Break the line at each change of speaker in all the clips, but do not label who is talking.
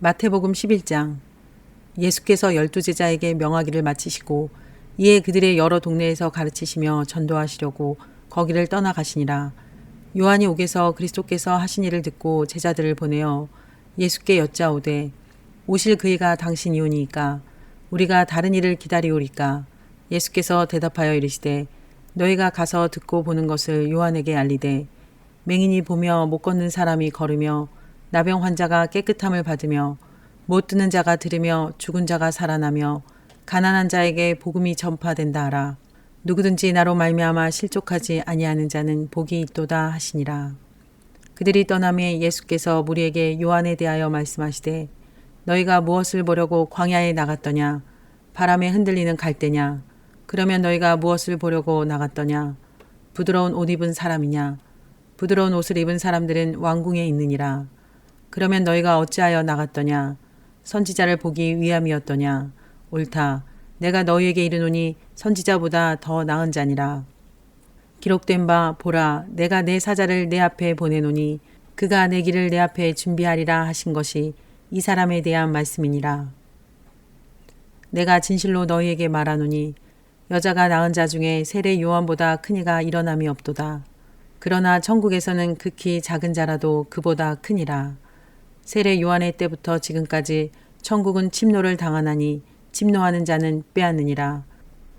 마태복음 11장 예수께서 열두 제자에게 명하기를 마치시고 이에 그들의 여러 동네에서 가르치시며 전도하시려고 거기를 떠나가시니라. 요한이 옥에서 그리스도께서 하신 일을 듣고 제자들을 보내어 예수께 여짜오되 오실 그이가 당신이오니이까 우리가 다른 일을 기다리오리까 예수께서 대답하여 이르시되 너희가 가서 듣고 보는 것을 요한에게 알리되 맹인이 보며 못 걷는 사람이 걸으며 나병 환자가 깨끗함을 받으며 못 듣는 자가 들으며 죽은 자가 살아나며 가난한 자에게 복음이 전파된다 하라. 누구든지 나로 말미암아 실족하지 아니하는 자는 복이 있도다 하시니라. 그들이 떠남에 예수께서 무리에게 요한에 대하여 말씀하시되 너희가 무엇을 보려고 광야에 나갔더냐? 바람에 흔들리는 갈대냐? 그러면 너희가 무엇을 보려고 나갔더냐? 부드러운 옷 입은 사람이냐? 부드러운 옷을 입은 사람들은 왕궁에 있느니라 그러면 너희가 어찌하여 나갔더냐? 선지자를 보기 위함이었더냐? 옳다. 내가 너희에게 이르노니 선지자보다 더 나은 자니라. 기록된 바 보라 내가 내 사자를 내 앞에 보내노니 그가 내 길을 내 앞에 준비하리라 하신 것이 이 사람에 대한 말씀이니라. 내가 진실로 너희에게 말하노니 여자가 낳은 자 중에 세례 요한보다 큰 이가 일어남이 없도다. 그러나 천국에서는 극히 작은 자라도 그보다 크니라 세례 요한의 때부터 지금까지 천국은 침노를 당하나니 침노하는 자는 빼앗느니라.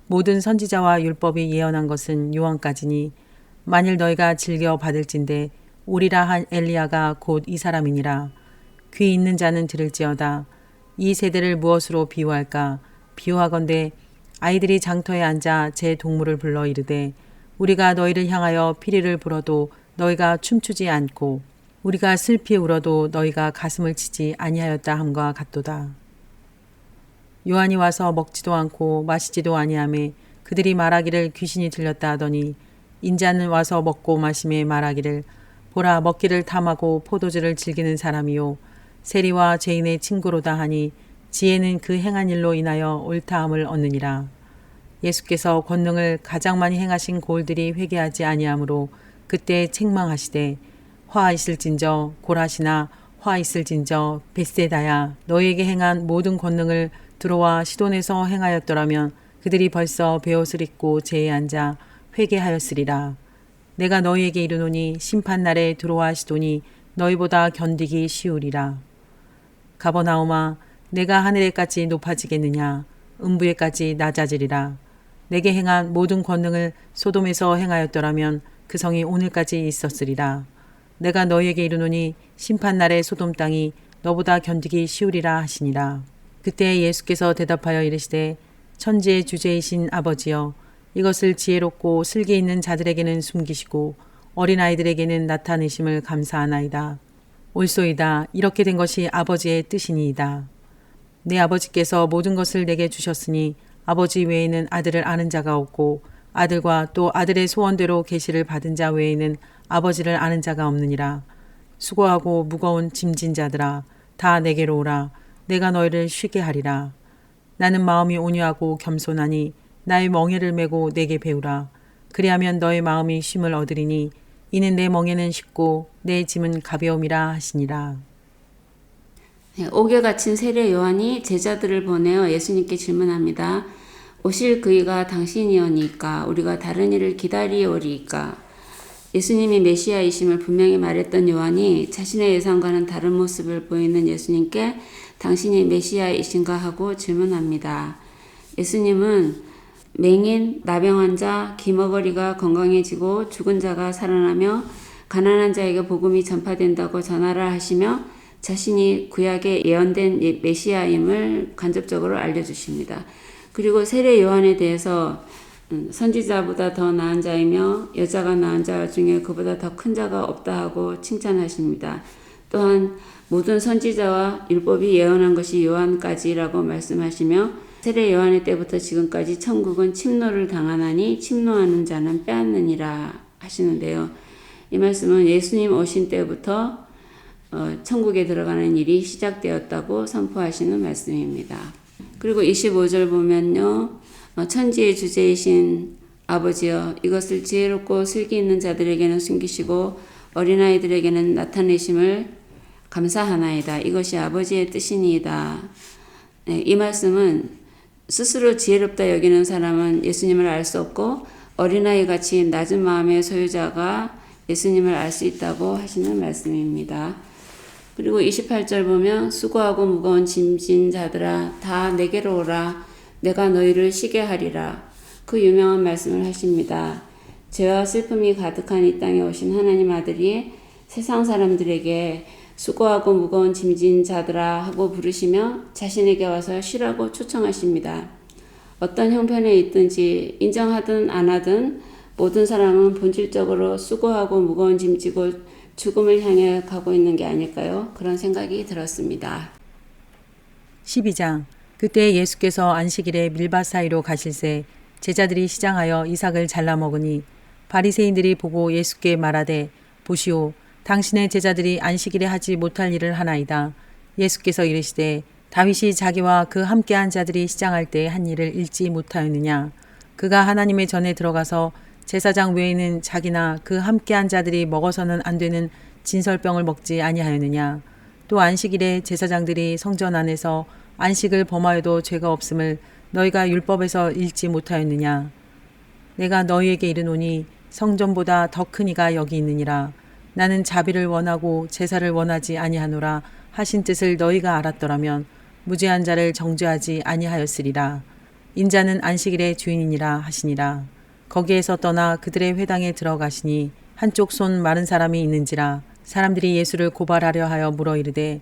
모든 선지자와 율법이 예언한 것은 요한까지니 만일 너희가 즐겨 받을진대 오리라 한 엘리야가 곧 이 사람이니라. 귀 있는 자는 들을지어다. 이 세대를 무엇으로 비유할까? 비유하건대 아이들이 장터에 앉아 제 동물을 불러 이르되 우리가 너희를 향하여 피리를 불어도 너희가 춤추지 않고 우리가 슬피 울어도 너희가 가슴을 치지 아니하였다 함과 같도다. 요한이 와서 먹지도 않고 마시지도 아니하매 그들이 말하기를 귀신이 들렸다 하더니 인자는 와서 먹고 마심에 말하기를 보라 먹기를 탐하고 포도주를 즐기는 사람이요 세리와 죄인의 친구로다 하니 지혜는 그 행한 일로 인하여 옳다함을 얻느니라. 예수께서 권능을 가장 많이 행하신 고을들이 회개하지 아니하므로 그때 책망하시되 화 있을진저 고라시나 화 있을진저 베세다야 너에게 행한 모든 권능을 들어와 시돈에서 행하였더라면 그들이 벌써 베옷을 입고 제에 앉아 회개하였으리라. 내가 너희에게 이르노니 심판 날에 들어와 시돈이 너희보다 견디기 쉬우리라. 가버나오마 내가 하늘에까지 높아지겠느냐 음부에까지 낮아지리라. 내게 행한 모든 권능을 소돔에서 행하였더라면 그 성이 오늘까지 있었으리라. 내가 너희에게 이르노니 심판날에 소돔 땅이 너보다 견디기 쉬우리라 하시니라. 그때 예수께서 대답하여 이르시되 천지의 주제이신 아버지여 이것을 지혜롭고 슬기 있는 자들에게는 숨기시고 어린아이들에게는 나타내심을 감사하나이다. 옳소이다. 이렇게 된 것이 아버지의 뜻이니이다. 내 아버지께서 모든 것을 내게 주셨으니 아버지 외에는 아들을 아는 자가 없고 아들과 또 아들의 소원대로 계시를 받은 자 외에는 아버지를 아는 자가 없느니라. 수고하고 무거운 짐진 자들아 다 내게로 오라. 내가 너희를 쉬게 하리라. 나는 마음이 온유하고 겸손하니 나의 멍에를 메고 내게 배우라. 그리하면 너의 마음이 쉼을 얻으리니 이는 내 멍에는 쉽고 내 짐은 가벼움이라 하시니라.
네, 옥에 갇힌 세례 요한이 제자들을 보내어 예수님께 질문합니다. 오실 그이가 당신이오니까 우리가 다른 일을 기다리오리까 예수님이 메시아이심을 분명히 말했던 요한이 자신의 예상과는 다른 모습을 보이는 예수님께 당신이 메시아이신가 하고 질문합니다. 예수님은 맹인, 나병 환자, 기머거리가 건강해지고 죽은 자가 살아나며 가난한 자에게 복음이 전파된다고 전하라 하시며 자신이 구약에 예언된 메시아임을 간접적으로 알려주십니다. 그리고 세례 요한에 대해서 음, 선지자보다 더 나은 자이며 여자가 낳은 자 중에 그보다 더 큰 자가 없다 하고 칭찬하십니다. 또한 모든 선지자와 율법이 예언한 것이 요한까지라고 말씀하시며 세례 요한의 때부터 지금까지 천국은 침노를 당하나니 침노하는 자는 빼앗느니라 하시는데요. 이 말씀은 예수님 오신 때부터 어, 천국에 들어가는 일이 시작되었다고 선포하시는 말씀입니다. 그리고 25절 보면요. 어, 천지의 주제이신 아버지여 이것을 지혜롭고 슬기 있는 자들에게는 숨기시고 어린아이들에게는 나타내심을 감사하나이다. 이것이 아버지의 뜻이니이다. 네, 이 말씀은 스스로 지혜롭다 여기는 사람은 예수님을 알 수 없고 어린아이 같이 낮은 마음의 소유자가 예수님을 알 수 있다고 하시는 말씀입니다. 그리고 28절 보면 수고하고 무거운 짐진 자들아 다 내게로 오라 내가 너희를 쉬게 하리라 그 유명한 말씀을 하십니다. 죄와 슬픔이 가득한 이 땅에 오신 하나님 아들이 세상 사람들에게 수고하고 무거운 짐진 자들아 하고 부르시며 자신에게 와서 쉬라고 초청하십니다. 어떤 형편에 있든지 인정하든 안 하든 모든 사람은 본질적으로 수고하고 무거운 짐 지고 죽음을 향해 가고 있는 게 아닐까요? 그런 생각이 들었습니다.
12장 그때 예수께서 안식일에 밀밭 사이로 가실새 제자들이 시장하여 이삭을 잘라 먹으니 바리새인들이 보고 예수께 말하되 보시오 당신의 제자들이 안식일에 하지 못할 일을 하나이다. 예수께서 이르시되 다윗이 자기와 그 함께한 자들이 시장할 때 한 일을 읽지 못하였느냐 그가 하나님의 전에 들어가서 제사장 외에는 자기나 그 함께한 자들이 먹어서는 안 되는 진설병을 먹지 아니하였느냐 또 안식일에 제사장들이 성전 안에서 안식을 범하여도 죄가 없음을 너희가 율법에서 읽지 못하였느냐? 내가 너희에게 이르노니 성전보다 더 큰 이가 여기 있느니라. 나는 자비를 원하고 제사를 원하지 아니하노라 하신 뜻을 너희가 알았더라면 무죄한 자를 정죄하지 아니하였으리라. 인자는 안식일의 주인이니라 하시니라. 거기에서 떠나 그들의 회당에 들어가시니 한쪽 손 마른 사람이 있는지라 사람들이 예수를 고발하려 하여 물어 이르되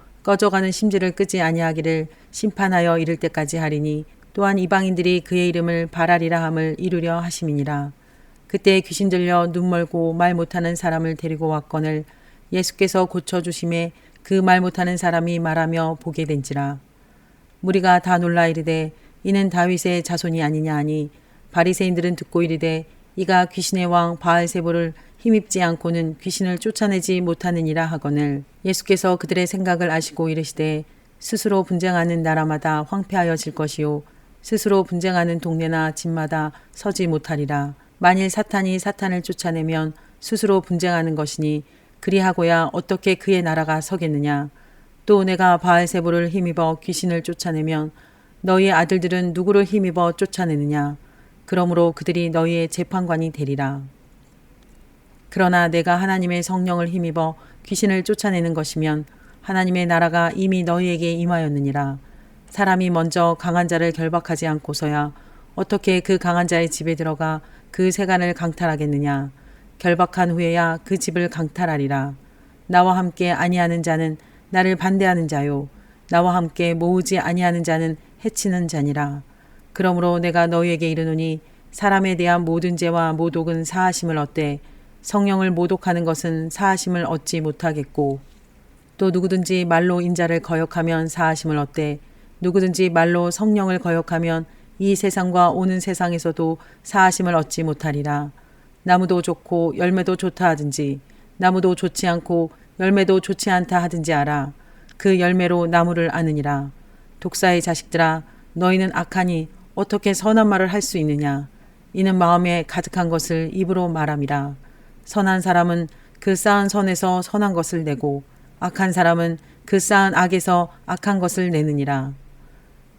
꺼져가는 심지를 끄지 아니하기를 심판하여 이를 때까지 하리니 또한 이방인들이 그의 이름을 바라리라 함을 이루려 하심이니라. 그때 귀신 들려 눈 멀고 말 못하는 사람을 데리고 왔거늘 예수께서 고쳐 주심에 그 말 못하는 사람이 말하며 보게 된지라. 무리가 다 놀라 이르되 이는 다윗의 자손이 아니냐 하니 바리새인들은 듣고 이르되 이가 귀신의 왕 바알세보를 힘입지 않고는 귀신을 쫓아내지 못하느니라 하거늘 예수께서 그들의 생각을 아시고 이르시되 스스로 분쟁하는 나라마다 황폐하여질 것이요 스스로 분쟁하는 동네나 집마다 서지 못하리라. 만일 사탄이 사탄을 쫓아내면 스스로 분쟁하는 것이니 그리하고야 어떻게 그의 나라가 서겠느냐? 또 내가 바알세보를 힘입어 귀신을 쫓아내면 너희의 아들들은 누구를 힘입어 쫓아내느냐? 그러므로 그들이 너희의 재판관이 되리라 그러나 내가 하나님의 성령을 힘입어 귀신을 쫓아내는 것이면 하나님의 나라가 이미 너희에게 임하였느니라. 사람이 먼저 강한 자를 결박하지 않고서야 어떻게 그 강한 자의 집에 들어가 그 세간을 강탈하겠느냐? 결박한 후에야 그 집을 강탈하리라. 나와 함께 아니하는 자는 나를 반대하는 자요. 나와 함께 모으지 아니하는 자는 해치는 자니라. 그러므로 내가 너희에게 이르노니 사람에 대한 모든 죄와 모독은 사하심을 얻되 성령을 모독하는 것은 사하심을 얻지 못하겠고 또 누구든지 말로 인자를 거역하면 사하심을 얻되 누구든지 말로 성령을 거역하면 이 세상과 오는 세상에서도 사하심을 얻지 못하리라. 나무도 좋고 열매도 좋다 하든지 나무도 좋지 않고 열매도 좋지 않다 하든지 알아. 그 열매로 나무를 아느니라. 독사의 자식들아 너희는 악하니 어떻게 선한 말을 할 수 있느냐? 이는 마음에 가득한 것을 입으로 말함이라 선한 사람은 그 쌓은 선에서 선한 것을 내고 악한 사람은 그 쌓은 악에서 악한 것을 내느니라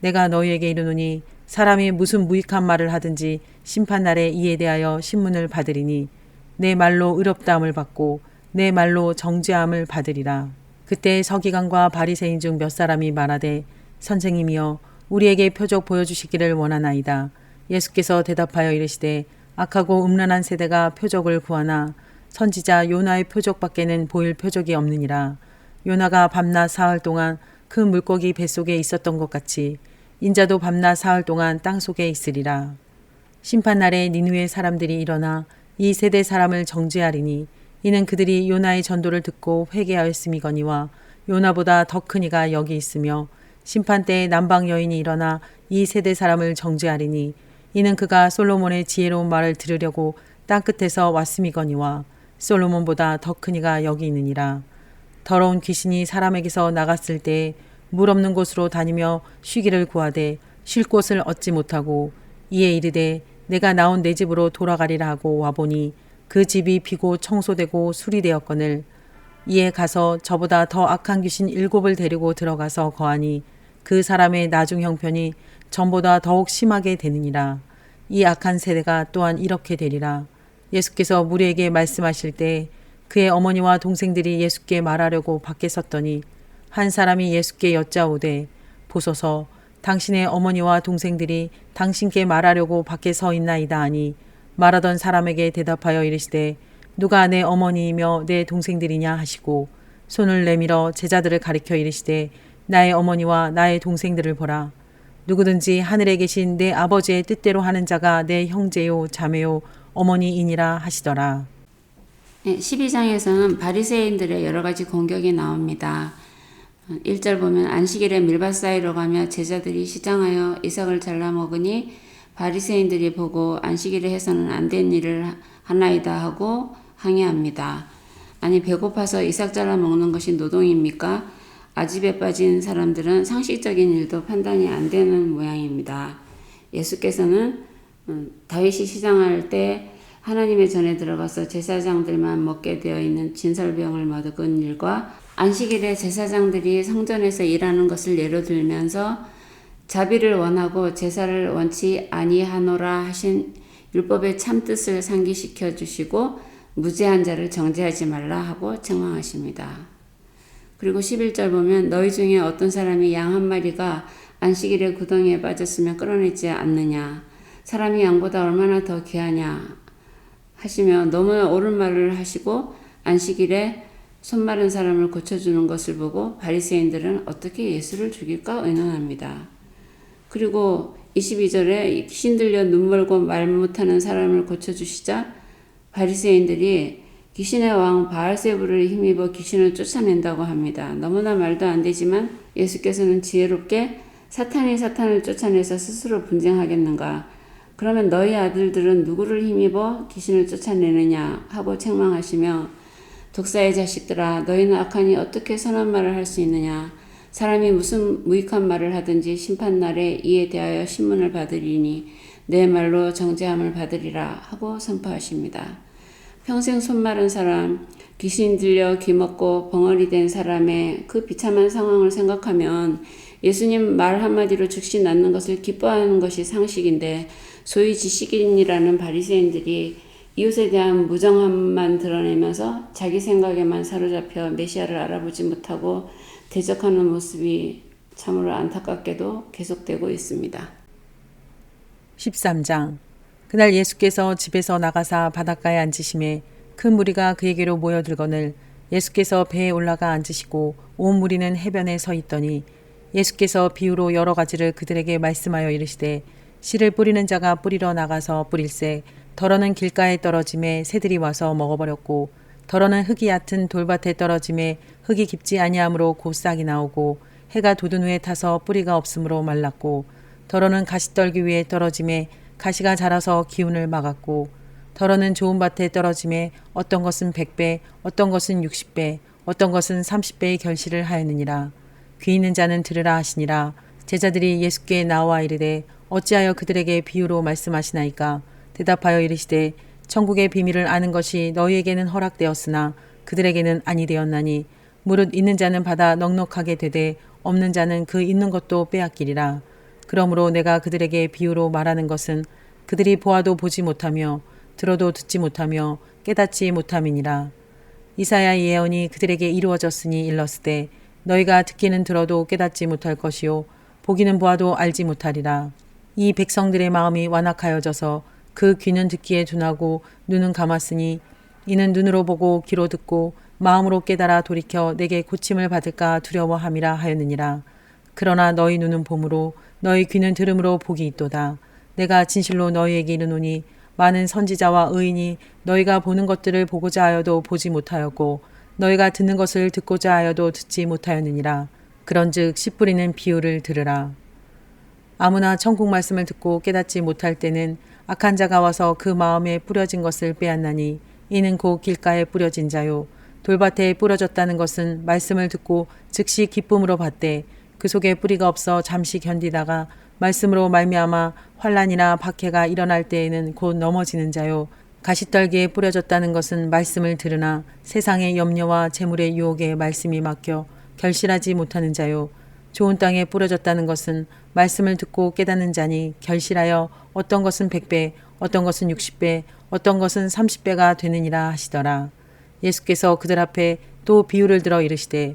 내가 너희에게 이르노니 사람이 무슨 무익한 말을 하든지 심판 날에 이에 대하여 신문을 받으리니 내 말로 의롭다함을 받고 내 말로 정죄함을 받으리라 그때 서기관과 바리새인 중 몇 사람이 말하되 선생님이여 우리에게 표적 보여주시기를 원하나이다. 예수께서 대답하여 이르시되 악하고 음란한 세대가 표적을 구하나 선지자 요나의 표적밖에는 보일 표적이 없느니라. 요나가 밤낮 사흘 동안 그 물고기 뱃속에 있었던 것 같이 인자도 밤낮 사흘 동안 땅 속에 있으리라. 심판 날에 니누의 사람들이 일어나 이 세대 사람을 정죄하리니 이는 그들이 요나의 전도를 듣고 회개하였음이거니와 요나보다 더 큰 이가 여기 있으며 심판 때에 남방 여인이 일어나 이 세대 사람을 정죄하리니 이는 그가 솔로몬의 지혜로운 말을 들으려고 땅 끝에서 왔음이거니와 솔로몬보다 더 큰 이가 여기 있느니라. 더러운 귀신이 사람에게서 나갔을 때에 물 없는 곳으로 다니며 쉬기를 구하되 쉴 곳을 얻지 못하고 이에 이르되 내가 나온 내 집으로 돌아가리라 하고 와보니 그 집이 비고 청소되고 수리되었거늘 이에 가서 저보다 더 악한 귀신 일곱을 데리고 들어가서 거하니 그 사람의 나중 형편이 전보다 더욱 심하게 되느니라. 이 악한 세대가 또한 이렇게 되리라. 예수께서 무리에게 말씀하실 때 그의 어머니와 동생들이 예수께 말하려고 밖에 섰더니 한 사람이 예수께 여짜오되 보소서 당신의 어머니와 동생들이 당신께 말하려고 밖에 서 있나이다 하니 말하던 사람에게 대답하여 이르시되 누가 내 어머니이며 내 동생들이냐 하시고 손을 내밀어 제자들을 가리켜 이르시되 나의 어머니와 나의 동생들을 보라 누구든지 하늘에 계신 내 아버지의 뜻대로 하는 자가 내 형제요 자매요 어머니이니라 하시더라.
네, 12장에서는 바리새인들의 여러 가지 공격이 나옵니다. 1절 보면 안식일에 밀밭 사이로 가며 제자들이 시장하여 이삭을 잘라 먹으니 바리새인들이 보고 안식일에 해서는 안 된 일을 하나이다 하고 항의합니다. 아니 배고파서 이삭 잘라 먹는 것이 노동입니까? 아집에 빠진 사람들은 상식적인 일도 판단이 안 되는 모양입니다. 예수께서는 음, 다윗이 시장할 때 하나님의 전에 들어가서 제사장들만 먹게 되어 있는 진설병을 먹은 일과 안식일에 제사장들이 성전에서 일하는 것을 예로 들면서 자비를 원하고 제사를 원치 아니하노라 하신 율법의 참 뜻을 상기시켜 주시고 무죄한 자를 정죄하지 말라 하고 책망하십니다. 그리고 11절 보면 너희 중에 어떤 사람이 양 한 마리가 안식일에 구덩이에 빠졌으면 끌어내지 않느냐 사람이 양보다 얼마나 더 귀하냐 하시며 너무 옳은 말을 하시고 안식일에 손 마른 사람을 고쳐주는 것을 보고 바리새인들은 어떻게 예수를 죽일까 의논합니다. 그리고 22절에 신들려 눈 멀고 말 못하는 사람을 고쳐주시자 바리새인들이 귀신의 왕 바알세부를 힘입어 귀신을 쫓아낸다고 합니다. 너무나 말도 안 되지만 예수께서는 지혜롭게 사탄이 사탄을 쫓아내서 스스로 분쟁하겠는가? 그러면 너희 아들들은 누구를 힘입어 귀신을 쫓아내느냐 하고 책망하시며 독사의 자식들아 너희는 악하니 어떻게 선한 말을 할 수 있느냐 사람이 무슨 무익한 말을 하든지 심판 날에 이에 대하여 신문을 받으리니 내 말로 정죄함을 받으리라 하고 선포하십니다. 평생 손 마른 사람, 귀신 들려 귀먹고 벙어리 된 사람의 그 비참한 상황을 생각하면 예수님 말 한마디로 즉시 낫는 것을 기뻐하는 것이 상식인데 소위 지식인이라는 바리새인들이 이웃에 대한 무정함만 드러내면서 자기 생각에만 사로잡혀 메시아를 알아보지 못하고 대적하는 모습이 참으로 안타깝게도 계속되고 있습니다.
13장 그날 예수께서 집에서 나가사 바닷가에 앉으심에 큰 무리가 그에게로 모여들거늘 예수께서 배에 올라가 앉으시고 온 무리는 해변에 서 있더니 예수께서 비유로 여러 가지를 그들에게 말씀하여 이르시되 씨를 뿌리는 자가 뿌리러 나가서 뿌릴새 덜어는 길가에 떨어짐에 새들이 와서 먹어버렸고 덜어는 흙이 얕은 돌밭에 떨어짐에 흙이 깊지 아니하므로 곧 싹이 나오고 해가 돋은 후에 타서 뿌리가 없으므로 말랐고 덜어는 가시떨기 위에 떨어짐에 가시가 자라서 기운을 막았고 덜어는 좋은 밭에 떨어짐에 어떤 것은 백배 어떤 것은 육십 배 어떤 것은 삼십 배의 결실을 하였느니라. 귀 있는 자는 들으라 하시니라. 제자들이 예수께 나와 이르되 어찌하여 그들에게 비유로 말씀하시나이까? 대답하여 이르시되 천국의 비밀을 아는 것이 너희에게는 허락되었으나 그들에게는 아니 되었나니 무릇 있는 자는 받아 넉넉하게 되되 없는 자는 그 있는 것도 빼앗기리라 그러므로 내가 그들에게 비유로 말하는 것은 그들이 보아도 보지 못하며 들어도 듣지 못하며 깨닫지 못함이니라 이사야의 예언이 그들에게 이루어졌으니 일렀으되 너희가 듣기는 들어도 깨닫지 못할 것이요 보기는 보아도 알지 못하리라. 이 백성들의 마음이 완악하여져서 그 귀는 듣기에 둔하고 눈은 감았으니 이는 눈으로 보고 귀로 듣고 마음으로 깨달아 돌이켜 내게 고침을 받을까 두려워함이라 하였느니라. 그러나 너희 눈은 봄으로 너희 귀는 들음으로 복이 있도다. 내가 진실로 너희에게 이르노니 많은 선지자와 의인이 너희가 보는 것들을 보고자 하여도 보지 못하였고 너희가 듣는 것을 듣고자 하여도 듣지 못하였느니라. 그런즉 씨 뿌리는 비유를 들으라. 아무나 천국 말씀을 듣고 깨닫지 못할 때는 악한 자가 와서 그 마음에 뿌려진 것을 빼앗나니 이는 곧 길가에 뿌려진 자요 돌밭에 뿌려졌다는 것은 말씀을 듣고 즉시 기쁨으로 받되 그 속에 뿌리가 없어 잠시 견디다가 말씀으로 말미암아 환란이나 박해가 일어날 때에는 곧 넘어지는 자요 가시떨기에 뿌려졌다는 것은 말씀을 들으나 세상의 염려와 재물의 유혹에 말씀이 맡겨 결실하지 못하는 자요 좋은 땅에 뿌려졌다는 것은 말씀을 듣고 깨닫는 자니 결실하여 어떤 것은 백배 어떤 것은 육십 배 어떤 것은 삼십 배가 되느니라 하시더라. 예수께서 그들 앞에 또 비유를 들어 이르시되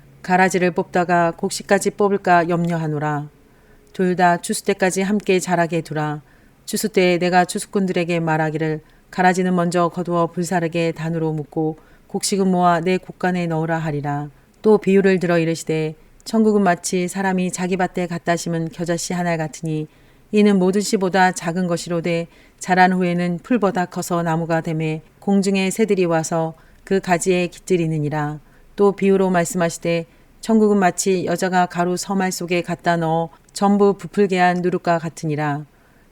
가라지를 뽑다가 곡식까지 뽑을까 염려하노라. 둘 다 추수 때까지 함께 자라게 두라. 추수 때에 내가 추수꾼들에게 말하기를 가라지는 먼저 거두어 불사르게 단으로 묶고 곡식은 모아 내 곡간에 넣으라 하리라. 또 비유를 들어 이르시되 천국은 마치 사람이 자기 밭에 갖다 심은 겨자씨 하나 같으니 이는 모든 씨보다 작은 것이로되 자란 후에는 풀보다 커서 나무가 되매 공중의 새들이 와서 그 가지에 깃들이느니라. 또 비유로 말씀하시되 천국은 마치 여자가 가루 서말 속에 갖다 넣어 전부 부풀게 한 누룩과 같으니라.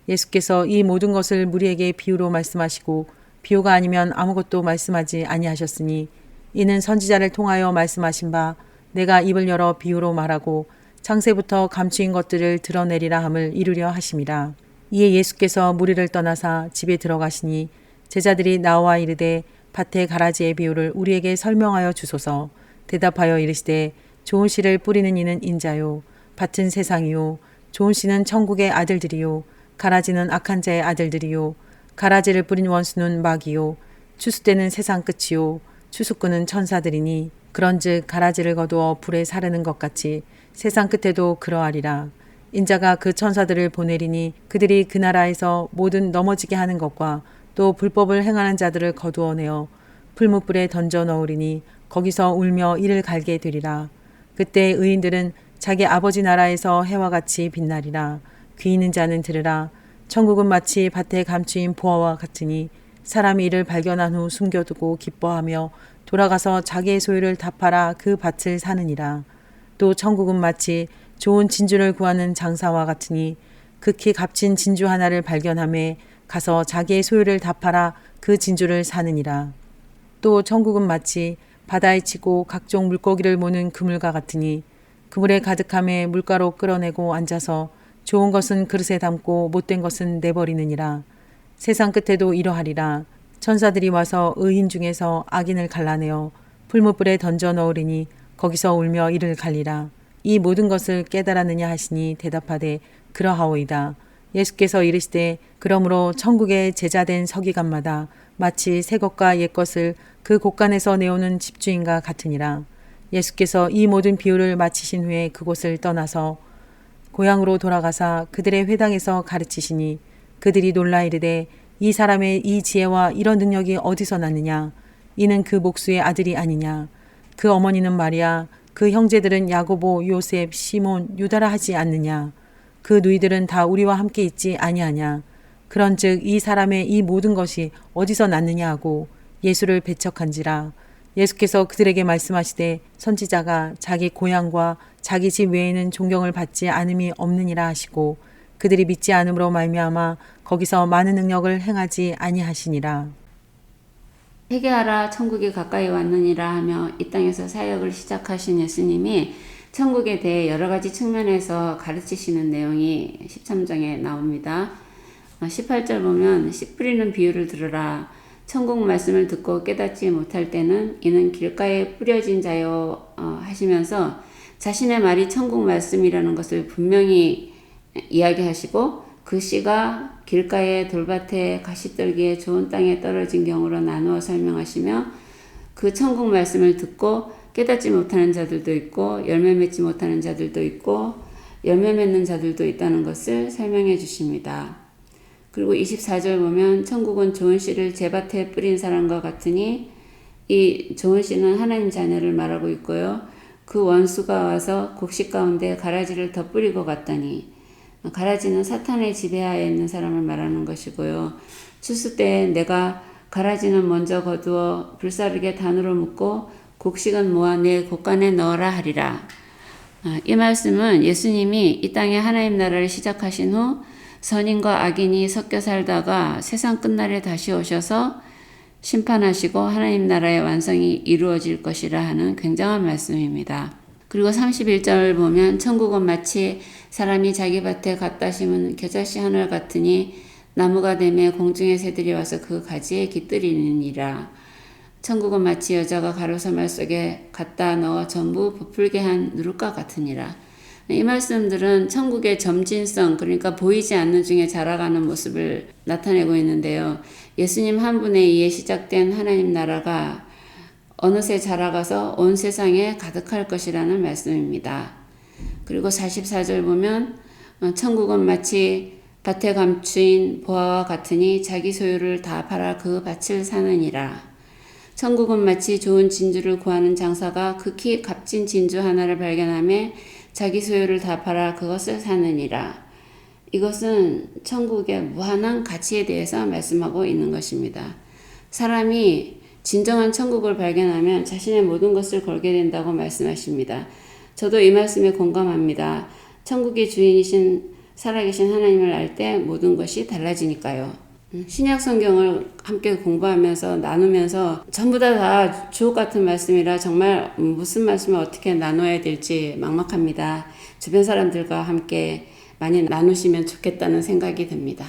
예수께서 이 모든 것을 무리에게 비유로 말씀하시고 비유가 아니면 아무것도 말씀하지 아니하셨으니 이는 선지자를 통하여 말씀하신 바 내가 입을 열어 비유로 말하고 창세부터 감추인 것들을 드러내리라 함을 이루려 하심이라. 이에 예수께서 무리를 떠나사 집에 들어가시니 제자들이 나와 이르되 밭의 가라지의 비유를 우리에게 설명하여 주소서. 대답하여 이르시되 좋은 씨를 뿌리는 이는 인자요. 밭은 세상이요. 좋은 씨는 천국의 아들들이요. 가라지는 악한 자의 아들들이요. 가라지를 뿌린 원수는 마귀요. 추수 때는 세상 끝이요. 추수꾼은 천사들이니 그런즉 가라지를 거두어 불에 사르는 것 같이 세상 끝에도 그러하리라. 인자가 그 천사들을 보내리니 그들이 그 나라에서 모든 넘어지게 하는 것과 또 불법을 행하는 자들을 거두어내어 풀무불에 던져 넣으리니 거기서 울며 이를 갈게 되리라. 그때 의인들은 자기 아버지 나라에서 해와 같이 빛나리라. 귀 있는 자는 들으라. 천국은 마치 밭에 감추인 보화와 같으니 사람이 이를 발견한 후 숨겨두고 기뻐하며 돌아가서 자기의 소유를 다 팔아 그 밭을 사느니라. 또 천국은 마치 좋은 진주를 구하는 장사와 같으니 극히 값진 진주 하나를 발견함에 가서 자기의 소유를 다 팔아 그 진주를 사느니라. 또 천국은 마치 바다에 치고 각종 물고기를 모는 그물과 같으니 그물에 가득함에 물가로 끌어내고 앉아서 좋은 것은 그릇에 담고 못된 것은 내버리느니라. 세상 끝에도 이러하리라. 천사들이 와서 의인 중에서 악인을 갈라내어 풀무불에 던져 넣으리니 거기서 울며 이를 갈리라. 이 모든 것을 깨달았느냐 하시니 대답하되 그러하오이다. 예수께서 이르시되 그러므로 천국의 제자된 서기관마다 마치 새 것과 옛 것을 그 곳간에서 내오는 집주인과 같으니라. 예수께서 이 모든 비유를 마치신 후에 그곳을 떠나서 고향으로 돌아가사 그들의 회당에서 가르치시니 그들이 놀라 이르되 이 사람의 이 지혜와 이런 능력이 어디서 났느냐? 이는 그 목수의 아들이 아니냐? 그 어머니는 마리아 그 형제들은 야고보 요셉 시몬 유다라 하지 않느냐 그 누이들은 다 우리와 함께 있지 아니하냐 그런즉 이 사람의 이 모든 것이 어디서 났느냐 하고 예수를 배척한지라 예수께서 그들에게 말씀하시되 선지자가 자기 고향과 자기 집 외에는 존경을 받지 않음이 없느니라 하시고 그들이 믿지 않음으로 말미암아 거기서 많은 능력을 행하지 아니하시니라.
회개하라 천국이 가까이 왔느니라 하며 이 땅에서 사역을 시작하신 예수님이 천국에 대해 여러 가지 측면에서 가르치시는 내용이 13장에 나옵니다. 18절 보면 씨 뿌리는 비유를 들으라. 천국 말씀을 듣고 깨닫지 못할 때는 이는 길가에 뿌려진 자요 어, 하시면서 자신의 말이 천국 말씀이라는 것을 분명히 이야기하시고 그 씨가 길가에 돌밭에 가시떨기에 좋은 땅에 떨어진 경우로 나누어 설명하시며 그 천국 말씀을 듣고 깨닫지 못하는 자들도 있고 열매 맺지 못하는 자들도 있고 열매 맺는 자들도 있다는 것을 설명해 주십니다. 그리고 24절 보면 천국은 좋은 씨를 제밭에 뿌린 사람과 같으니 이 좋은 씨는 하나님 자녀를 말하고 있고요. 그 원수가 와서 곡식 가운데 가라지를 더 뿌리고 갔더니 가라지는 사탄의 지배하에 있는 사람을 말하는 것이고요. 추수 때 내가 가라지는 먼저 거두어 불사르게 단으로 묶고 곡식은 모아 내 곡간에 넣어라 하리라. 아, 이 말씀은 예수님이 이 땅에 하나님 나라를 시작하신 후 선인과 악인이 섞여 살다가 세상 끝날에 다시 오셔서 심판하시고 하나님 나라의 완성이 이루어질 것이라 하는 굉장한 말씀입니다. 그리고 31절 보면 천국은 마치 사람이 자기 밭에 갖다 심은 겨자씨 하늘 같으니 나무가 되매 공중의 새들이 와서 그 가지에 깃들이느니라. 천국은 마치 여자가 가로세말 속에 갖다 넣어 전부 부풀게 한 누룩과 같으니라. 이 말씀들은 천국의 점진성, 그러니까 보이지 않는 중에 자라가는 모습을 나타내고 있는데요. 예수님 한 분에 의해 시작된 하나님 나라가 어느새 자라가서 온 세상에 가득할 것이라는 말씀입니다. 그리고 44절 보면 어, 천국은 마치 밭에 감추인 보아와 같으니 자기 소유를 다 팔아 그 밭을 사느니라. 천국은 마치 좋은 진주를 구하는 장사가 극히 값진 진주 하나를 발견함에 자기 소유를 다 팔아 그것을 사느니라. 이것은 천국의 무한한 가치에 대해서 말씀하고 있는 것입니다. 사람이 진정한 천국을 발견하면 자신의 모든 것을 걸게 된다고 말씀하십니다. 저도 이 말씀에 공감합니다. 천국의 주인이신 살아계신 하나님을 알 때 모든 것이 달라지니까요. 신약 성경을 함께 공부하면서 나누면서 전부 다, 다 주옥 같은 말씀이라 정말 무슨 말씀을 어떻게 나눠야 될지 막막합니다. 주변 사람들과 함께 많이 나누시면 좋겠다는 생각이 듭니다.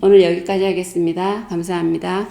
오늘 여기까지 하겠습니다. 감사합니다.